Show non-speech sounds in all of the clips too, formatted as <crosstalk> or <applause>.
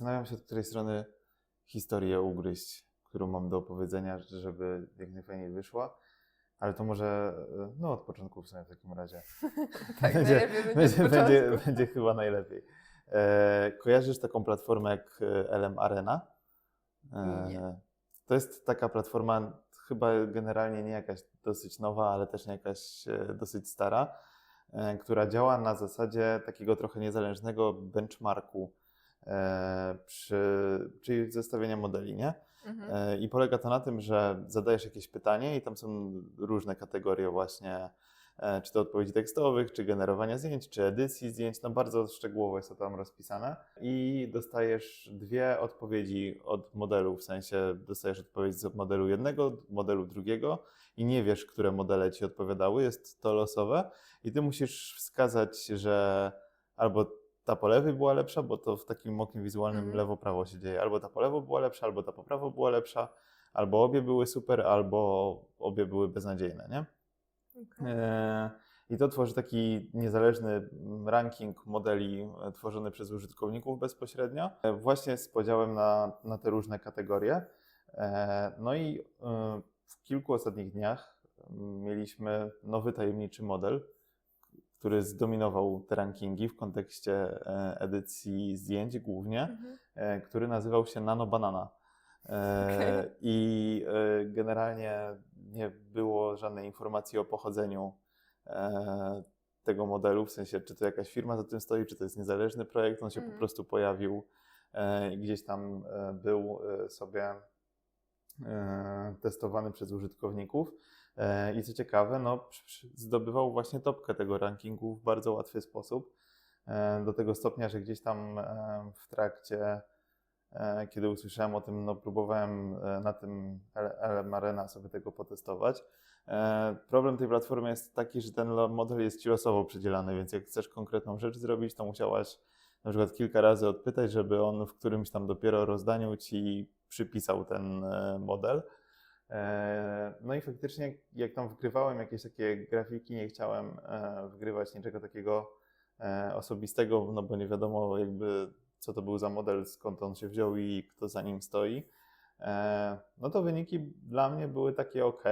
zastanawiam się, od której strony historię ugryźć, którą mam do opowiedzenia, żeby jak najfajniej wyszła. Ale to może, no od początku w sumie w takim razie. <laughs> Tak, Będzie- będzie, Będzie, <laughs> będzie, chyba najlepiej. E, kojarzysz taką platformę jak e, LM Arena? E, Nie. To jest taka platforma chyba generalnie nie jakaś dosyć nowa, ale też nie jakaś e, dosyć stara, e, która działa na zasadzie takiego trochę niezależnego benchmarku przy, czyli zestawienia modeli, nie? Mhm. E, I polega to na tym, że zadajesz jakieś pytanie i tam są różne kategorie właśnie, e, czy to odpowiedzi tekstowych, czy generowania zdjęć, czy edycji zdjęć, no bardzo szczegółowo jest to tam rozpisane. I dostajesz dwie odpowiedzi od modelu, w sensie dostajesz odpowiedź z modelu jednego, modelu drugiego i nie wiesz, które modele ci odpowiadały, jest to losowe i ty musisz wskazać, że albo ta po lewej była lepsza, bo to w takim okiem wizualnym Mhm. lewo-prawo się dzieje. Albo ta po lewo była lepsza, albo ta po prawo była lepsza, albo obie były super, albo obie były beznadziejne, nie? Okej. E, I to tworzy taki niezależny mm, ranking modeli e, tworzony przez użytkowników bezpośrednio, e, właśnie z podziałem na, na te różne kategorie. E, No i e, w kilku ostatnich dniach mm, mieliśmy nowy tajemniczy model, który zdominował te rankingi w kontekście e, edycji zdjęć głównie Mhm. e, który nazywał się Nano Banana. E, Okej. I generalnie nie było żadnej informacji o pochodzeniu tego modelu, w sensie czy to jakaś firma za tym stoi, czy to jest niezależny projekt. On się po Mhm. prostu pojawił i gdzieś tam był sobie testowany przez użytkowników. E, I co ciekawe, no, zdobywał właśnie topkę tego rankingu w bardzo łatwy sposób. E, Do tego stopnia, że gdzieś tam e, w trakcie, kiedy usłyszałem o tym, no, próbowałem na tym LM Arena sobie tego potestować. Problem tej platformy jest taki, że ten model jest ci losowo przydzielany, więc jak chcesz konkretną rzecz zrobić, to musiałaś na przykład kilka razy odpytać, żeby on w którymś tam dopiero rozdaniu ci przypisał ten model. E, No i faktycznie, jak tam wgrywałem jakieś takie grafiki, nie chciałem e, wgrywać niczego takiego e, osobistego, no bo nie wiadomo jakby co to był za model, skąd on się wziął i kto za nim stoi. No to wyniki dla mnie były takie ok.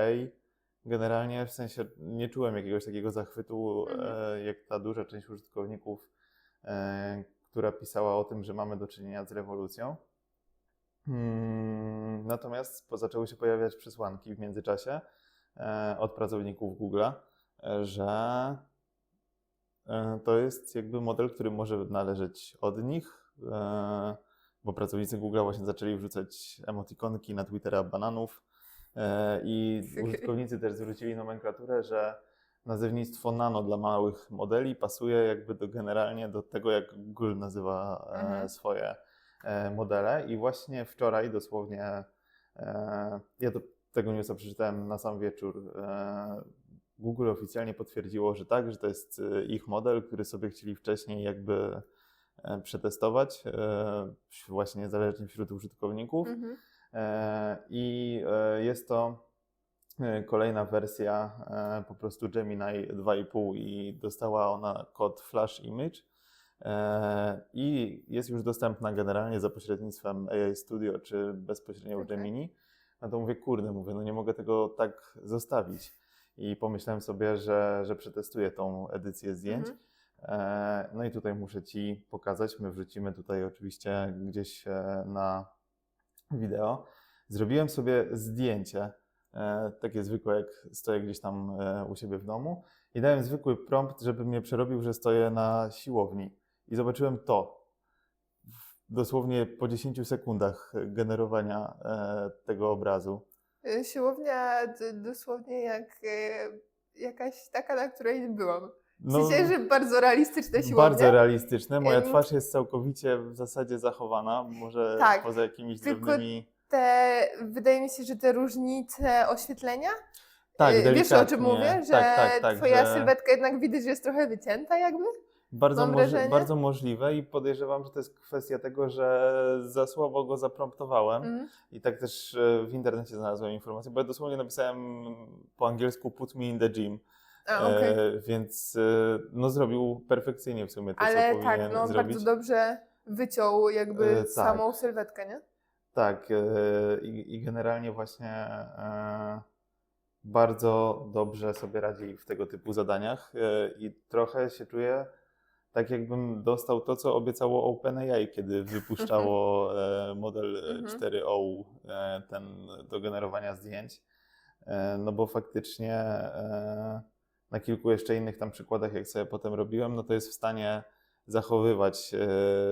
Generalnie w sensie nie czułem jakiegoś takiego zachwytu, Mhm. jak ta duża część użytkowników, która pisała o tym, że mamy do czynienia z rewolucją. Hmm, Natomiast zaczęły się pojawiać przesłanki w międzyczasie e, od pracowników Google'a, e, że e, to jest jakby model, który może należeć od nich, e, bo pracownicy Google'a właśnie zaczęli wrzucać emotikonki na Twittera bananów e, i <laughs> użytkownicy też zwrócili nomenklaturę, że nazewnictwo nano dla małych modeli pasuje jakby do, generalnie do tego, jak Google nazywa e, Mhm. swoje modele i właśnie wczoraj dosłownie e, ja do tego newsa przeczytałem na sam wieczór. E, Google oficjalnie potwierdziło, że tak, że to jest e, ich model, który sobie chcieli wcześniej jakby e, przetestować, e, właśnie niezależnie wśród użytkowników. Mhm. E, I e, jest to e, kolejna wersja e, po prostu Gemini 2,5 i dostała ona kod Flash Image. E, I jest już dostępna generalnie za pośrednictwem AI Studio czy bezpośrednio w Okej. Gemini. No to mówię, kurde, mówię, no nie mogę tego tak zostawić. I pomyślałem sobie, że, że przetestuję tą edycję zdjęć. Mhm. E, No i tutaj muszę Ci pokazać. My wrzucimy tutaj oczywiście gdzieś e, na wideo. Zrobiłem sobie zdjęcie, takie zwykłe, jak stoję gdzieś tam u siebie w domu, i dałem zwykły prompt, żeby mnie przerobił, że stoję na siłowni. I zobaczyłem to. Dosłownie po 10 sekundach generowania e, tego obrazu. Y, Siłownia dosłownie jak y, jakaś taka, na której nie byłam. W sensie, że bardzo realistyczne siłownie. No, bardzo realistyczne. Moja twarz jest całkowicie w zasadzie zachowana, może Tak, poza jakimiś tylko drobnymi. Te, wydaje mi się, że te różnice oświetlenia, Tak, wiesz o czym mówię? Że tak, tak, tak, twoja że sylwetka jednak widać, że jest trochę wycięta jakby? Bardzo, moż- bardzo możliwe i podejrzewam, że to jest kwestia tego, że za słabo go zapromptowałem. Mm. I tak też e, w internecie znalazłem informację, bo ja dosłownie napisałem po angielsku put me in the gym. A, okej. E, więc e, no zrobił perfekcyjnie w sumie to, co Ale powinien tak, no zrobić. bardzo dobrze, wyciął jakby E, tak. samą sylwetkę, nie? Tak, e, i, i generalnie właśnie e, bardzo dobrze sobie radzi w tego typu zadaniach i trochę się czuję tak, jakbym dostał to, co obiecało OpenAI, kiedy <laughs> wypuszczało e, model e, Mhm. 4o, e, ten do generowania zdjęć. No bo faktycznie na kilku jeszcze innych tam przykładach, jak sobie potem robiłem, no to jest w stanie zachowywać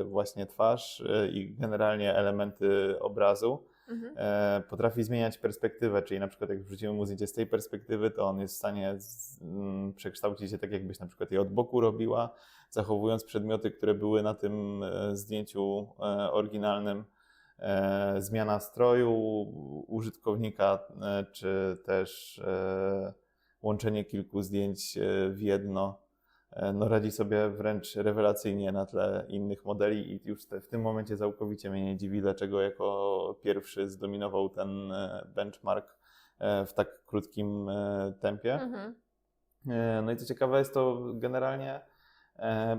właśnie twarz i generalnie elementy obrazu. Mhm. Potrafi zmieniać perspektywę, czyli na przykład jak wrzucimy mu zdjęcie z tej perspektywy, to on jest w stanie mm, przekształcić się tak, jakbyś na przykład je od boku robiła, zachowując przedmioty, które były na tym e, zdjęciu e, oryginalnym. E, Zmiana stroju użytkownika, czy też łączenie kilku zdjęć w jedno no radzi sobie wręcz rewelacyjnie na tle innych modeli i już te, w tym momencie całkowicie mnie nie dziwi, dlaczego jako pierwszy zdominował ten benchmark w tak krótkim tempie. Mhm. No i co ciekawe, jest to generalnie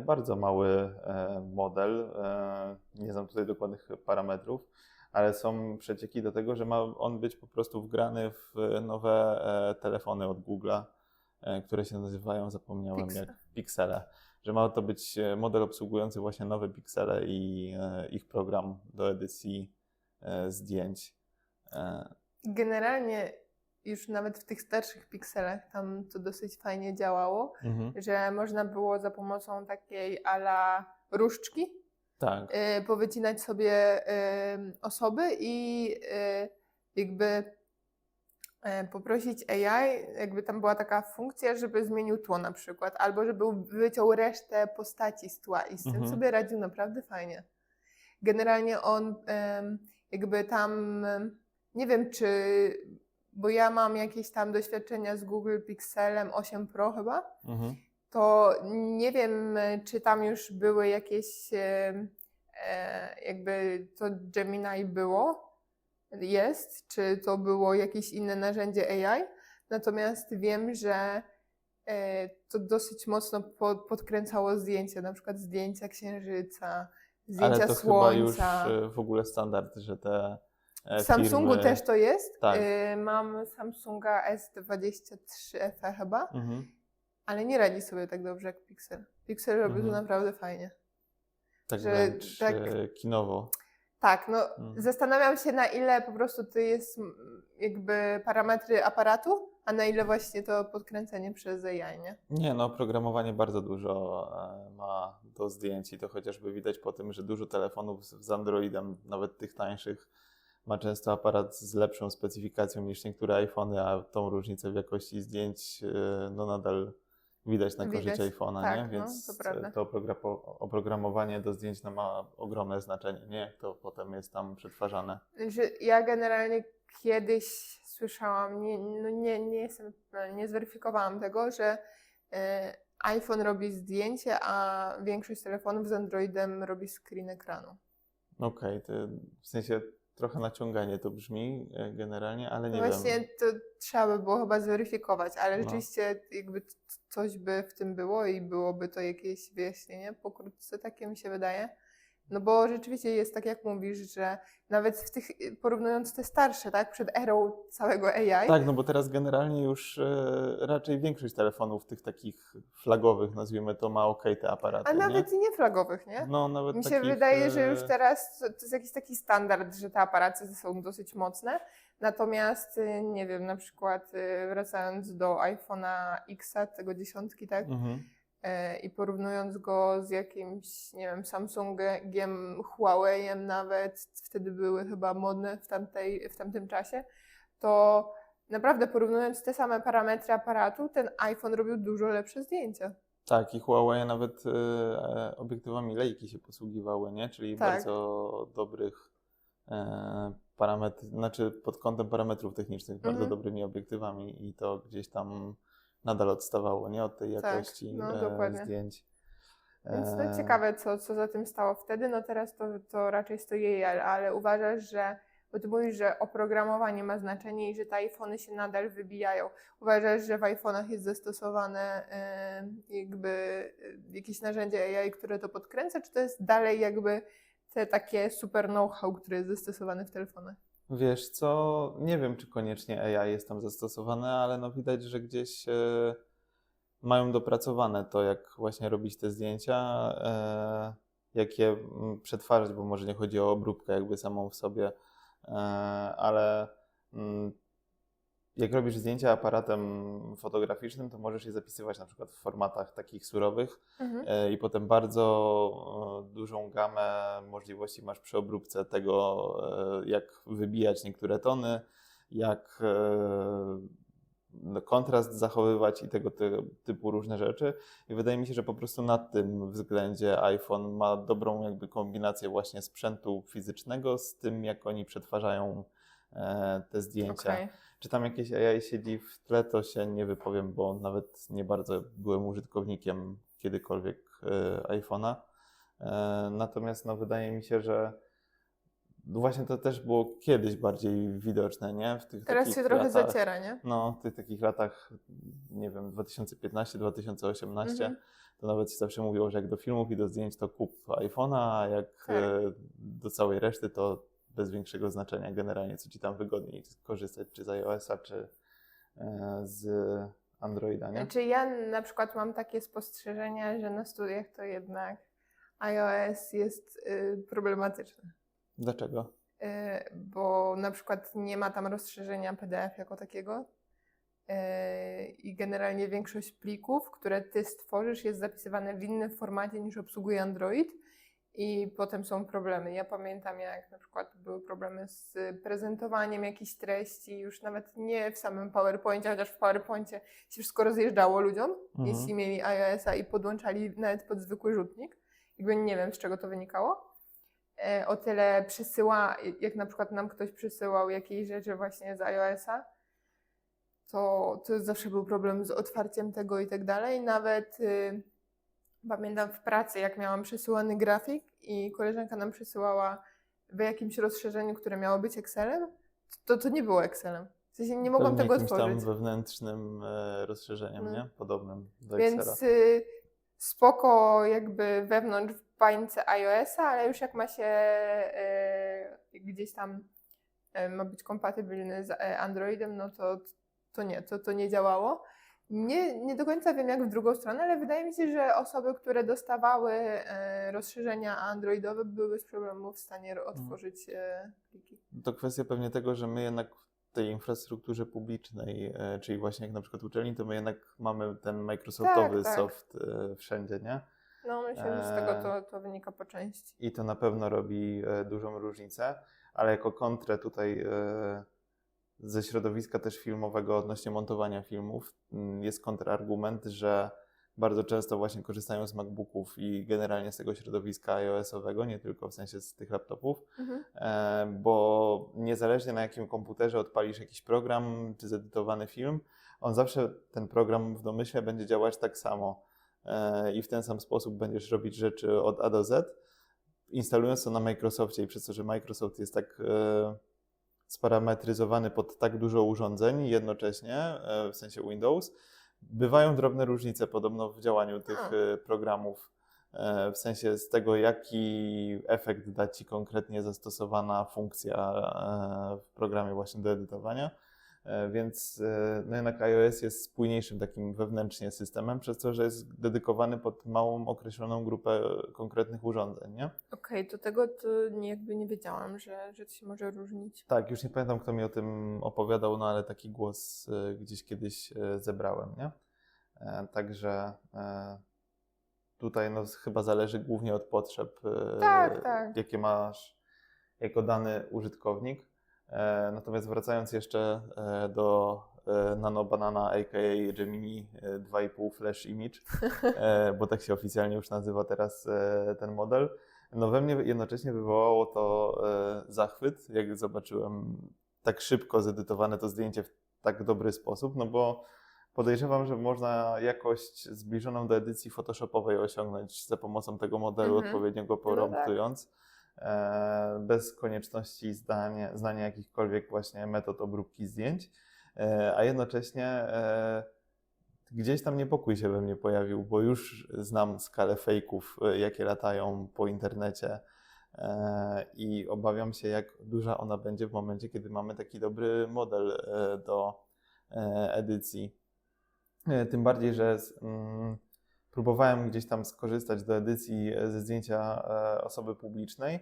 bardzo mały e, model. E, Nie znam tutaj dokładnych parametrów, ale są przecieki do tego, że ma on być po prostu wgrany w nowe e, telefony od Google'a, e, które się nazywają, zapomniałem Pixel. jak, Pixele. Że ma to być e, model obsługujący właśnie nowe Pixele i e, ich program do edycji e, zdjęć. E, Generalnie już nawet w tych starszych pikselach tam to dosyć fajnie działało, mhm. że można było za pomocą takiej ala różdżki Tak. y, powycinać sobie y, osoby i y, jakby y, poprosić AI, jakby tam była taka funkcja, żeby zmienił tło na przykład, albo żeby wyciął resztę postaci z tła i z tym Mhm. sobie radził naprawdę fajnie. Generalnie on jakby tam, nie wiem czy, bo ja mam jakieś tam doświadczenia z Google Pixelem 8 Pro chyba, Mhm. to nie wiem, czy tam już były jakieś, e, e, jakby to Gemini było, jest, czy to było jakieś inne narzędzie AI. Natomiast wiem, że e, to dosyć mocno po, podkręcało zdjęcia, na przykład zdjęcia księżyca, zdjęcia Ale to słońca. chyba już e, w ogóle standard, że te W Samsungu firmy... też to jest. Tak. E, Mam Samsunga S23 FE chyba. Mhm. Ale nie radzi sobie tak dobrze jak Pixel. Pixel robi to Mhm. naprawdę fajnie. Tak że wręcz tak- e, kinowo. Tak, no Mhm. zastanawiam się na ile po prostu to jest jakby parametry aparatu, a na ile właśnie to podkręcenie przez AI, nie? Nie, no oprogramowanie bardzo dużo e, ma do zdjęć i to chociażby widać po tym, że dużo telefonów z Androidem, nawet tych tańszych, ma często aparat z lepszą specyfikacją niż niektóre iPhony, a tą różnicę w jakości zdjęć e, no nadal widać na Widać, korzyść iPhone'a, tak, nie? no, Więc to e, to oprogra- oprogramowanie do zdjęć no, ma ogromne znaczenie, nie? Jak to potem jest tam przetwarzane. Ja generalnie kiedyś słyszałam, nie, no nie, nie jestem, nie zweryfikowałam tego, że e, iPhone robi zdjęcie, a większość telefonów z Androidem robi screen ekranu. Okej, to w sensie trochę naciąganie to brzmi e, generalnie, ale nie No Właśnie wiem. to trzeba by było chyba zweryfikować, ale No. rzeczywiście jakby coś by w tym było i byłoby to jakieś wyjaśnienie pokrótce, takie mi się wydaje. No bo rzeczywiście jest tak jak mówisz, że nawet w tych, porównując te starsze, tak, przed erą całego AI, Tak, no bo teraz generalnie już e, raczej większość telefonów tych takich flagowych, nazwijmy to, ma ok te aparaty, a nawet nie? i nie flagowych, nie? No, nawet Mi się takich, wydaje, że e, już teraz to, to jest jakiś taki standard, że te aparaty są dosyć mocne. Natomiast y, nie wiem, na przykład y, wracając do iPhone'a X, tego dziesiątki, tak? Mhm. E, i porównując go z jakimś, nie wiem, Samsungiem, Huawei'em nawet, wtedy były chyba modne w, tamtej, w tamtym czasie, to naprawdę porównując te same parametry aparatu, ten iPhone robił dużo lepsze zdjęcia. Tak, i Huawei nawet e, obiektywami lejki się posługiwały, nie? Czyli Tak. bardzo dobrych e, parametrów, znaczy pod kątem parametrów technicznych, bardzo Mhm. dobrymi obiektywami i to gdzieś tam nadal odstawało, nie? Od tej Tak, jakości no, e, zdjęć. Więc no, ciekawe, co, co za tym stało wtedy. No teraz to, to raczej stoi, ale, ale uważasz, że, bo ty mówisz, że oprogramowanie ma znaczenie i że te iPhony się nadal wybijają. Uważasz, że w iPhone'ach jest zastosowane e, jakby jakieś narzędzie AI, które to podkręca, czy to jest dalej jakby te takie super know-how, które jest zastosowane w telefonach? Wiesz co, nie wiem, czy koniecznie AI jest tam zastosowane, ale no widać, że gdzieś e, mają dopracowane to, jak właśnie robić te zdjęcia, e, jak je mm, przetwarzać, bo może nie chodzi o obróbkę jakby samą w sobie, e, ale mm, jak robisz zdjęcia aparatem fotograficznym, to możesz je zapisywać na przykład w formatach takich surowych, Mhm. E, i potem bardzo e, dużą gamę możliwości masz przy obróbce tego, e, jak wybijać niektóre tony, jak no, kontrast zachowywać i tego ty- typu różne rzeczy. I wydaje mi się, że po prostu na tym względzie iPhone ma dobrą jakby kombinację właśnie sprzętu fizycznego z tym, jak oni przetwarzają te zdjęcia. Okej. Czy tam jakieś AI siedzi w tle, to się nie wypowiem, bo nawet nie bardzo byłem użytkownikiem kiedykolwiek e, iPhone'a. E, Natomiast no, wydaje mi się, że no właśnie to też było kiedyś bardziej widoczne, nie? W tych Teraz się trochę latach, zaciera, nie? No, w tych takich latach, nie wiem, 2015-2018, Mhm. to nawet się zawsze mówiło, że jak do filmów i do zdjęć to kup iPhone'a, a jak Tak. e, do całej reszty to bez większego znaczenia generalnie, co ci tam wygodniej korzystać, czy z iOS-a, czy e, z Androida, nie? Czy ja na przykład mam takie spostrzeżenia, że na studiach to jednak iOS jest y, problematyczny. Dlaczego? Y, bo na przykład nie ma tam rozszerzenia PDF jako takiego. y, I generalnie większość plików, które ty stworzysz, jest zapisywane w innym formacie niż obsługuje Android. I potem są problemy. Ja pamiętam, jak na przykład były problemy z prezentowaniem jakichś treści, już nawet nie w samym PowerPoincie, chociaż w PowerPoincie się wszystko rozjeżdżało ludziom, Mhm. jeśli mieli iOS-a i podłączali nawet pod zwykły rzutnik. Jakby nie wiem, z czego to wynikało. E, O tyle przesyła, jak na przykład nam ktoś przysyłał jakieś rzeczy właśnie z iOS-a, to, to zawsze był problem z otwarciem tego i tak dalej. Nawet y, pamiętam w pracy, jak miałam przesyłany grafik i koleżanka nam przesyłała w jakimś rozszerzeniu, które miało być Excelem, to to nie było Excelem. W sensie nie mogłam Pewnie tego otworzyć. tam wewnętrznym e, rozszerzeniem, No. nie? Podobnym do Excela. Więc y, spoko jakby wewnątrz w bańce iOS-a, ale już jak ma się y, gdzieś tam y, ma być kompatybilny z Androidem, no to, to nie, to, to nie działało. Nie, nie do końca wiem jak w drugą stronę, ale wydaje mi się, że osoby, które dostawały e, rozszerzenia androidowe były bez problemu w stanie ro- otworzyć e, pliki. To kwestia pewnie tego, że my jednak w tej infrastrukturze publicznej, e, czyli właśnie jak na przykład uczelni, to my jednak mamy ten Microsoftowy tak. soft e, wszędzie, nie? No myślę, że z tego Eee. to, to wynika po części. I to na pewno robi e, dużą różnicę, ale jako kontrę tutaj e, ze środowiska też filmowego odnośnie montowania filmów mm, jest kontrargument, że bardzo często właśnie korzystają z MacBooków i generalnie z tego środowiska iOS-owego, nie tylko w sensie z tych laptopów, Mhm. e, bo niezależnie na jakim komputerze odpalisz jakiś program czy zedytowany film, on zawsze ten program w domyśle będzie działać tak samo e, i w ten sam sposób będziesz robić rzeczy od A do Z, instalując to na Microsoftie i przez to, że Microsoft jest tak e, sparametryzowany pod tak dużo urządzeń jednocześnie, e, w sensie Windows, bywają drobne różnice podobno w działaniu tych A. e, programów, e, w sensie z tego, jaki efekt da Ci konkretnie zastosowana funkcja w programie właśnie do edytowania. E, Więc e, no jednak iOS jest spójniejszym takim wewnętrznie systemem, przez to, że jest dedykowany pod małą, określoną grupę konkretnych urządzeń, nie? Okej, to tego to jakby nie wiedziałam, że, że to się może różnić. Tak, już nie pamiętam, kto mi o tym opowiadał, no ale taki głos e, gdzieś kiedyś e, zebrałem, nie? E, Także e, tutaj no, chyba zależy głównie od potrzeb, e, Tak, tak. jakie masz jako dany użytkownik. E, Natomiast wracając jeszcze e, do e, Nano Banana, aka Gemini e, 2,5 Flash Image, bo tak się oficjalnie już nazywa teraz ten model. No we mnie jednocześnie wywołało to zachwyt, jak zobaczyłem tak szybko zedytowane to zdjęcie w tak dobry sposób, no bo podejrzewam, że można jakość zbliżoną do edycji photoshopowej osiągnąć za pomocą tego modelu, Mhm. odpowiednio go tak. promptując, e, bez konieczności zdania, znania jakichkolwiek właśnie metod obróbki zdjęć, e, a jednocześnie e, gdzieś tam niepokój się we mnie pojawił, bo już znam skalę fejków, e, jakie latają po internecie E, I obawiam się, jak duża ona będzie w momencie, kiedy mamy taki dobry model e, do e, edycji. E, Tym bardziej, że z- mm, próbowałem gdzieś tam skorzystać do edycji e, ze zdjęcia e, osoby publicznej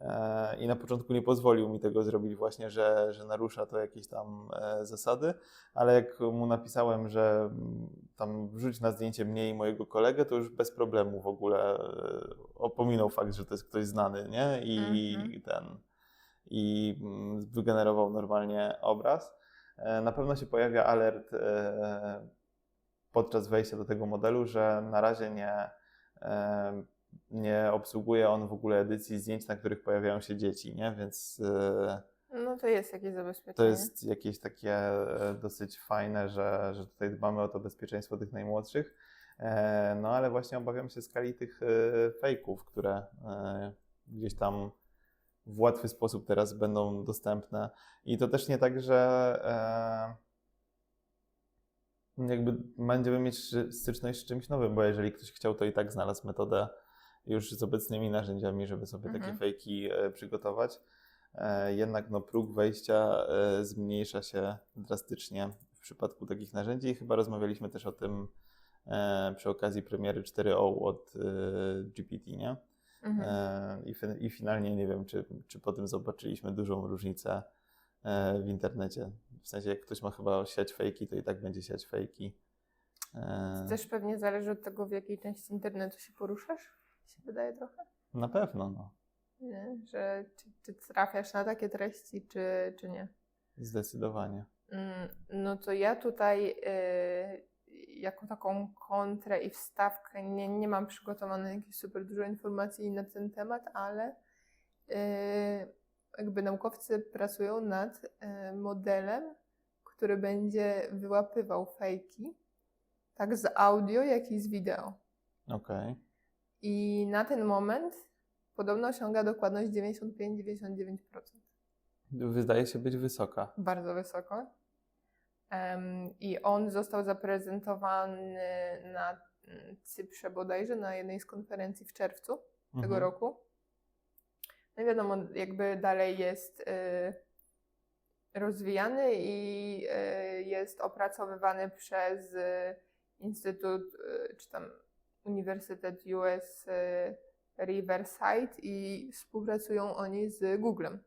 e, i na początku nie pozwolił mi tego zrobić właśnie, że, że narusza to jakieś tam zasady, ale jak mu napisałem, że mm, tam wrzuć na zdjęcie mnie i mojego kolegę, to już bez problemu w ogóle opominał fakt, że to jest ktoś znany, nie? I Mhm. ten i mm, wygenerował normalnie obraz. Na pewno się pojawia alert podczas wejścia do tego modelu, że na razie nie, nie obsługuje on w ogóle edycji zdjęć, na których pojawiają się dzieci, nie? Więc e, No to jest jakieś zabezpieczenie. to jest jakieś takie e, dosyć fajne, że, że tutaj dbamy o to bezpieczeństwo tych najmłodszych. E, No ale właśnie obawiam się skali tych fejków, które gdzieś tam w łatwy sposób teraz będą dostępne. I to też nie tak, że jakby będziemy mieć styczność z czymś nowym, bo jeżeli ktoś chciał, to i tak znalazł metodę już z obecnymi narzędziami, żeby sobie takie Mhm. fejki e, przygotować. E, Jednak no, próg wejścia e, zmniejsza się drastycznie w przypadku takich narzędzi chyba rozmawialiśmy też o tym przy okazji premiery 4O od GPT, nie? Mhm. I, I finalnie nie wiem, czy, czy po tym zobaczyliśmy dużą różnicę w internecie. W sensie, jak ktoś ma chyba siać fejki, to i tak będzie siać fejki. E, Też pewnie zależy od tego, w jakiej części internetu się poruszasz, mi się wydaje trochę. Na pewno, no. Nie? Że czy, czy trafiasz na takie treści, czy, czy nie. Zdecydowanie. Mm, No to ja tutaj y, jako taką kontrę i wstawkę nie, nie mam przygotowanej jakiejś super dużo informacji na ten temat, ale y, jakby naukowcy pracują nad y, modelem, który będzie wyłapywał fejki, tak z audio, jak i z wideo. Okej. I na ten moment podobno osiąga dokładność 95-99%. Wydaje się być wysoka. bardzo wysoko. Em, I on został zaprezentowany na mm, Cyprze bodajże, na jednej z konferencji w czerwcu tego Mhm. roku. No wiadomo, jakby dalej jest y, rozwijany i y, jest opracowywany przez y, Instytut, czy tam Uniwersytet US Riverside i współpracują oni z Googlem.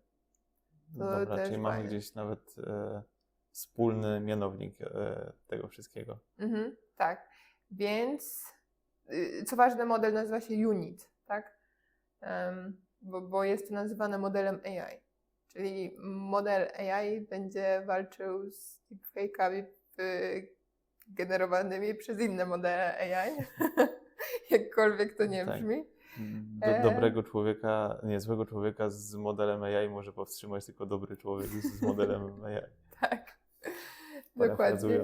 To Dobra, też czyli mamy fajne. gdzieś nawet e, wspólny mianownik e, tego wszystkiego. Mhm, tak. Więc co ważne, model nazywa się UNIT, tak? Em, bo, bo jest to nazywane modelem AI. Czyli model AI będzie walczył z deepfake'ami generowanymi przez inne modele AI. <laughs> Jakkolwiek to nie Tak. brzmi. Do, E. dobrego człowieka, nie złego człowieka z modelem AI może powstrzymać tylko dobry człowiek z modelem <laughs> AI. Tak. Dokładnie.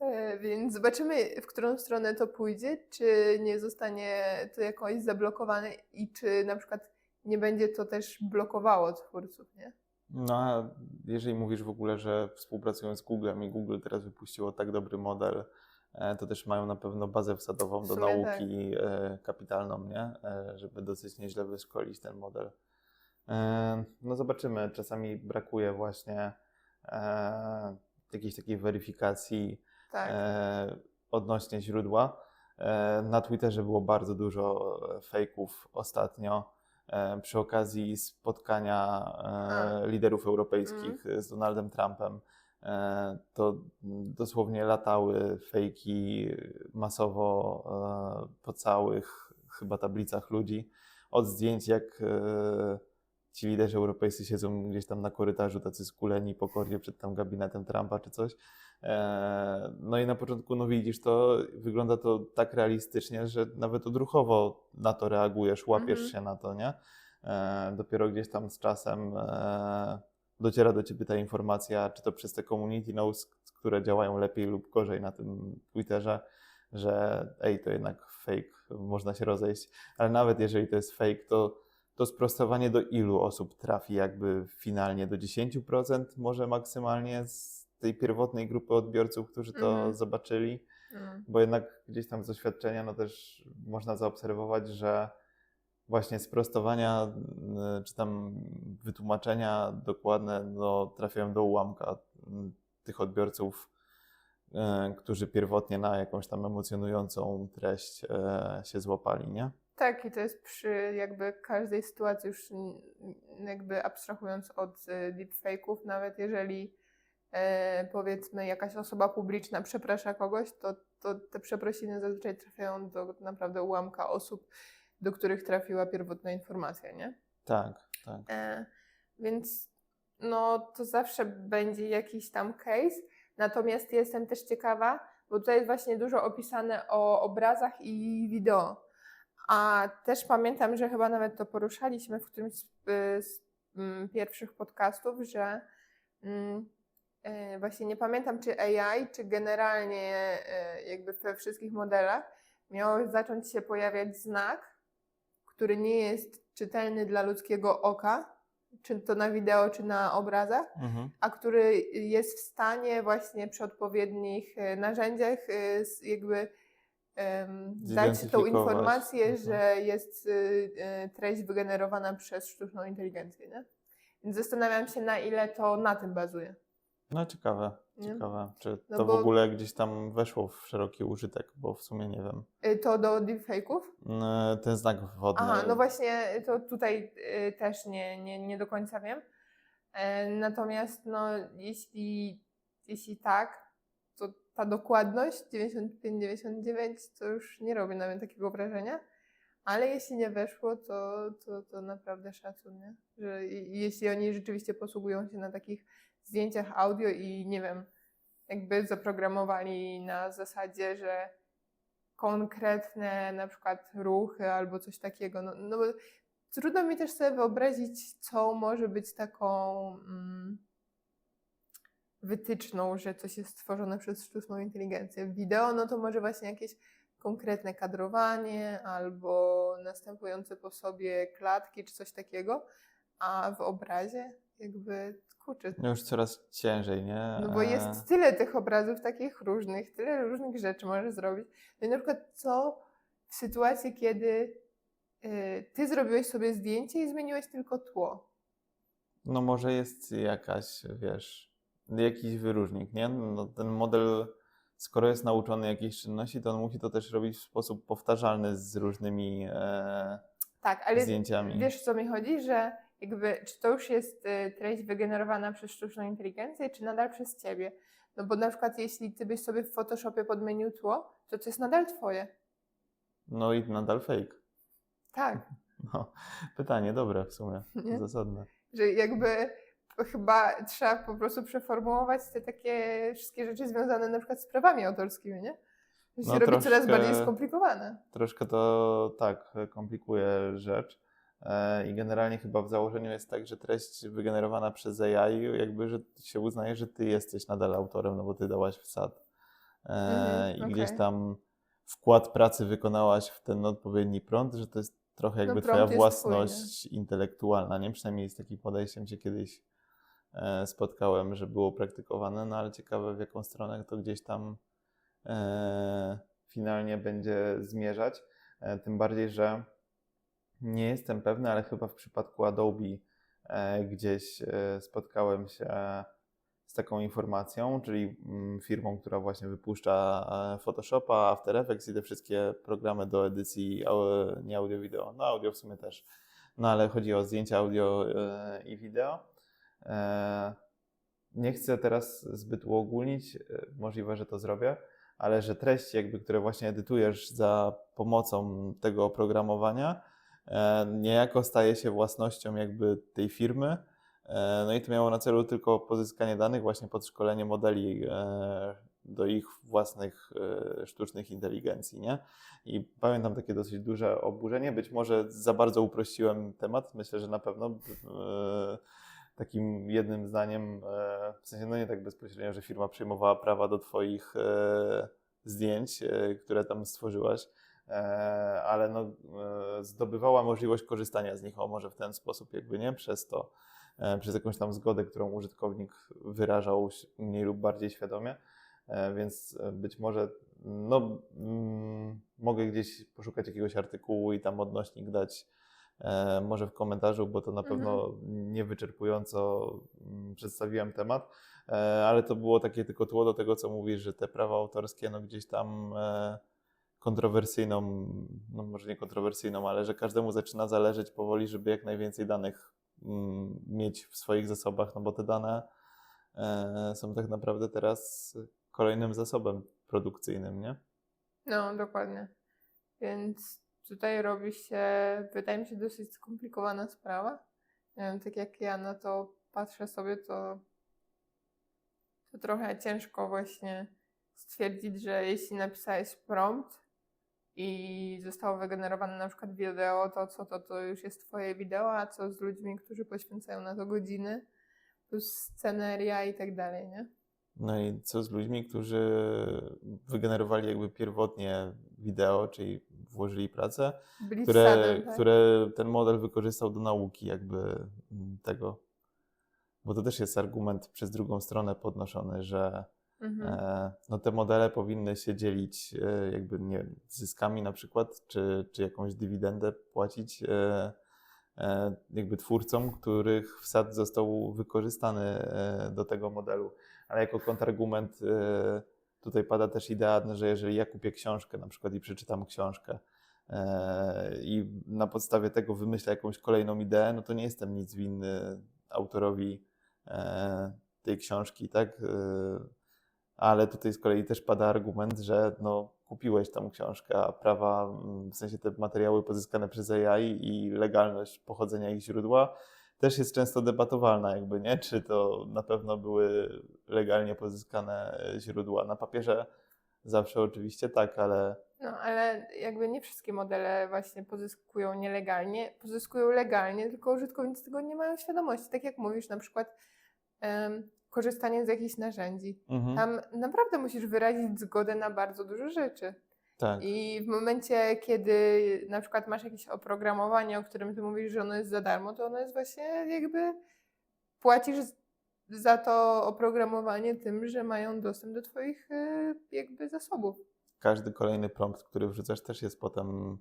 E, Więc zobaczymy, w którą stronę to pójdzie, czy nie zostanie to jakoś zablokowane i czy na przykład nie będzie to też blokowało twórców, nie? No a jeżeli mówisz w ogóle, że współpracują z Googlem i Google teraz wypuściło tak dobry model, e, to też mają na pewno bazę wsadową do nauki e, kapitalną, nie? E, Żeby dosyć nieźle wyszkolić ten model. No zobaczymy, czasami brakuje właśnie jakiejś takiej weryfikacji Tak. odnośnie źródła. Na Twitterze było bardzo dużo fejków ostatnio przy okazji spotkania e, liderów europejskich z Donaldem Trumpem. E, to dosłownie latały fejki masowo e, po całych chyba tablicach ludzi. Od zdjęć, jak e, ci liderzy europejscy siedzą gdzieś tam na korytarzu, tacy skuleni pokornie przed tam gabinetem Trumpa czy coś. E, No i na początku, no widzisz to, wygląda to tak realistycznie, że nawet odruchowo na to reagujesz, łapiesz Mhm. się na to, nie? E, Dopiero gdzieś tam z czasem e, dociera do ciebie ta informacja, czy to przez te community notes, które działają lepiej lub gorzej na tym Twitterze, że ej, to jednak fake, można się rozejść. Ale nawet jeżeli to jest fake, to to sprostowanie do ilu osób trafi jakby finalnie do 10% może maksymalnie z tej pierwotnej grupy odbiorców, którzy to Mhm. zobaczyli, Mm. bo jednak gdzieś tam z doświadczenia no też można zaobserwować, że właśnie sprostowania y, czy tam wytłumaczenia dokładne no, trafiają do ułamka y, tych odbiorców, y, którzy pierwotnie na jakąś tam emocjonującą treść y, się złapali, nie? Tak, i to jest przy jakby każdej sytuacji, już jakby abstrahując od deepfake'ów, nawet jeżeli e, powiedzmy jakaś osoba publiczna przeprasza kogoś, to, to te przeprosiny zazwyczaj trafiają do naprawdę ułamka osób, do których trafiła pierwotna informacja, nie? Tak, tak. E, więc no to zawsze będzie jakiś tam case. Natomiast jestem też ciekawa, bo tutaj jest właśnie dużo opisane o obrazach i wideo. A też pamiętam, że chyba nawet to poruszaliśmy w którymś z, y, z mm, pierwszych podcastów, że mm, e, właśnie nie pamiętam, czy AI, czy generalnie e, jakby we wszystkich modelach miał zacząć się pojawiać znak, który nie jest czytelny dla ludzkiego oka, czy to na wideo, czy na obrazach, Mhm. a który jest w stanie właśnie przy odpowiednich e, narzędziach e, jakby dać tą informację, Mhm. że jest treść wygenerowana przez sztuczną inteligencję. Nie? Więc zastanawiam się, na ile to na tym bazuje. No ciekawe, Nie? ciekawe. Czy No to w ogóle gdzieś tam weszło w szeroki użytek, bo w sumie nie wiem. Y, To do deepfake'ów? Y, Ten znak wodny. Aha, no właśnie to tutaj y, też nie, nie, nie do końca wiem. Natomiast no, jeśli, jeśli tak, to ta dokładność 95-99 to już nie robi na mnie takiego wrażenia. Ale jeśli nie weszło, to, to, to naprawdę szacun, nie? Że jeśli oni rzeczywiście posługują się na takich zdjęciach audio i nie wiem, jakby zaprogramowali na zasadzie, że konkretne na przykład ruchy albo coś takiego. No, no bo trudno mi też sobie wyobrazić, co może być taką mm, wytyczną, że coś jest stworzone przez sztuczną inteligencję. Wideo, no to może właśnie jakieś konkretne kadrowanie albo następujące po sobie klatki czy coś takiego, a w obrazie jakby kurczę, No już coraz ciężej, nie? no bo jest tyle tych obrazów takich różnych, tyle różnych rzeczy możesz zrobić. No i na przykład co w sytuacji, kiedy y, ty zrobiłeś sobie zdjęcie i zmieniłeś tylko tło. No może jest jakaś, wiesz, jakiś wyróżnik, nie? No ten model, skoro jest nauczony jakiejś czynności, to on musi to też robić w sposób powtarzalny z różnymi e, Tak, ale zdjęciami. wiesz o co mi chodzi, że jakby czy to już jest y, treść wygenerowana przez sztuczną inteligencję, czy nadal przez ciebie? No bo na przykład jeśli ty byś sobie w Photoshopie podmienił tło, to to jest nadal twoje. No i nadal fake. Tak, <laughs> No, pytanie dobre w sumie, <laughs> Nie? zasadne. że jakby chyba trzeba po prostu przeformułować te takie wszystkie rzeczy związane na przykład z prawami autorskimi, nie? Że się No, robi coraz bardziej skomplikowane. Troszkę to tak komplikuje rzecz. E, I generalnie chyba w założeniu jest tak, że treść wygenerowana przez AI, jakby, że się uznaje, że ty jesteś nadal autorem, no bo ty dałaś wsad. E, Mhm, I okej. gdzieś tam wkład pracy wykonałaś w ten odpowiedni prąd, że to jest trochę jakby prąd twoja własność intelektualna, nie? Przynajmniej z takim podejściem się kiedyś e, spotkałem, że było praktykowane, no ale ciekawe w jaką stronę to gdzieś tam e, finalnie będzie zmierzać. E, tym bardziej, że nie jestem pewny, ale chyba w przypadku Adobe e, gdzieś e, spotkałem się z taką informacją, czyli mm, firmą, która właśnie wypuszcza e, Photoshopa, After Effects i te wszystkie programy do edycji nie audio, wideo. No audio w sumie też. No ale chodzi o zdjęcia audio i wideo. Nie chcę teraz zbyt uogólnić, możliwe, że to zrobię, ale że treści, jakby, które właśnie edytujesz za pomocą tego oprogramowania, niejako staje się własnością jakby tej firmy. E, No i to miało na celu tylko pozyskanie danych, właśnie podszkolenie modeli e, do ich własnych e, sztucznych inteligencji, nie? I pamiętam takie dosyć duże oburzenie. Być może za bardzo uprościłem temat. Myślę, że na pewno e, takim jednym zdaniem, e, w sensie no nie tak bezpośrednio, że firma przejmowała prawa do Twoich e, zdjęć, e, które tam stworzyłaś, e, ale no, e, zdobywała możliwość korzystania z nich, o może w ten sposób jakby, nie? Przez to, e, przez jakąś tam zgodę, którą użytkownik wyrażał mniej lub bardziej świadomie, E, więc e, być może no, mm, mogę gdzieś poszukać jakiegoś artykułu i tam odnośnik dać e, może w komentarzu, bo to na Mhm. pewno niewyczerpująco mm, przedstawiłem temat, e, ale to było takie tylko tło do tego, co mówisz, że te prawa autorskie no gdzieś tam e, kontrowersyjną, no może nie kontrowersyjną, ale że każdemu zaczyna zależeć powoli, żeby jak najwięcej danych mm, mieć w swoich zasobach, no bo te dane e, są tak naprawdę teraz kolejnym zasobem produkcyjnym, nie? No, dokładnie. Więc tutaj robi się, wydaje mi się, dosyć skomplikowana sprawa. Wiem, tak jak ja na to patrzę sobie, to, to trochę ciężko właśnie stwierdzić, że jeśli napisałeś prompt i zostało wygenerowane na przykład wideo, to co to, to już jest twoje wideo, a co z ludźmi, którzy poświęcają na to godziny, plus sceneria i tak dalej, nie? No i co z ludźmi, którzy wygenerowali jakby pierwotnie wideo, czyli włożyli pracę, Byli które, wsadem, tak? które ten model wykorzystał do nauki jakby mm, tego. Bo to też jest argument przez drugą stronę podnoszony, że Mhm. e, no te modele powinny się dzielić e, jakby nie wiem, zyskami na przykład, czy, czy jakąś dywidendę płacić e, jakby twórcom, których wsad został wykorzystany do tego modelu. Ale jako kontrargument tutaj pada też idea, że jeżeli ja kupię książkę na przykład i przeczytam książkę i na podstawie tego wymyślę jakąś kolejną ideę, no to nie jestem nic winny autorowi tej książki, tak? Ale tutaj z kolei też pada argument, że no, kupiłeś tą książkę, a prawa, mm, w sensie te materiały pozyskane przez AI i legalność pochodzenia ich źródła też jest często debatowalna, jakby nie, czy to na pewno były legalnie pozyskane e, źródła. Na papierze zawsze oczywiście tak, ale No, ale jakby nie wszystkie modele właśnie pozyskują nielegalnie, pozyskują legalnie, tylko użytkownicy tego nie mają świadomości. Tak jak mówisz, na przykład korzystanie z jakichś narzędzi. mhm, Tam naprawdę musisz wyrazić zgodę na bardzo dużo rzeczy. tak. I w momencie, kiedy na przykład masz jakieś oprogramowanie, o którym ty mówisz, że ono jest za darmo, to ono jest właśnie jakby płacisz za to oprogramowanie tym, że mają dostęp do twoich e, jakby zasobów. Każdy kolejny prompt, który wrzucasz, też jest potem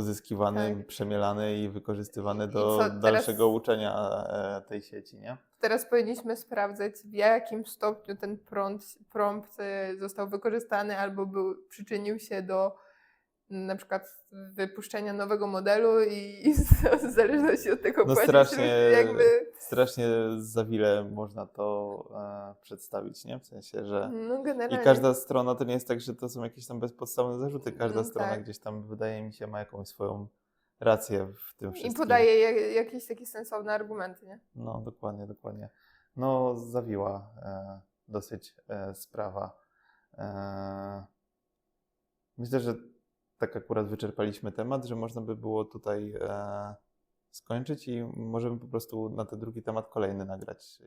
pozyskiwany, Tak. przemielany i wykorzystywany I do teraz- dalszego uczenia e, tej sieci, nie? Teraz powinniśmy sprawdzać, w jakim stopniu ten prompt, prompt e, został wykorzystany albo był, przyczynił się do na przykład wypuszczenia nowego modelu i, i <laughs> w zależności od tego No płacisz strasznie, jakby... strasznie za wiele można to e, przedstawić, nie? W sensie, że No i generalnie. każda strona, to nie jest tak, że to są jakieś tam bezpodstawne zarzuty, każda No strona tak. gdzieś tam, wydaje mi się, ma jakąś swoją rację w tym I wszystkim. podaje jak- jakieś takie sensowne argumenty, nie? No, dokładnie, dokładnie. No, zawiła e, dosyć e, sprawa. E, myślę, że tak akurat wyczerpaliśmy temat, że można by było tutaj e, skończyć i możemy po prostu na ten drugi temat kolejny nagrać.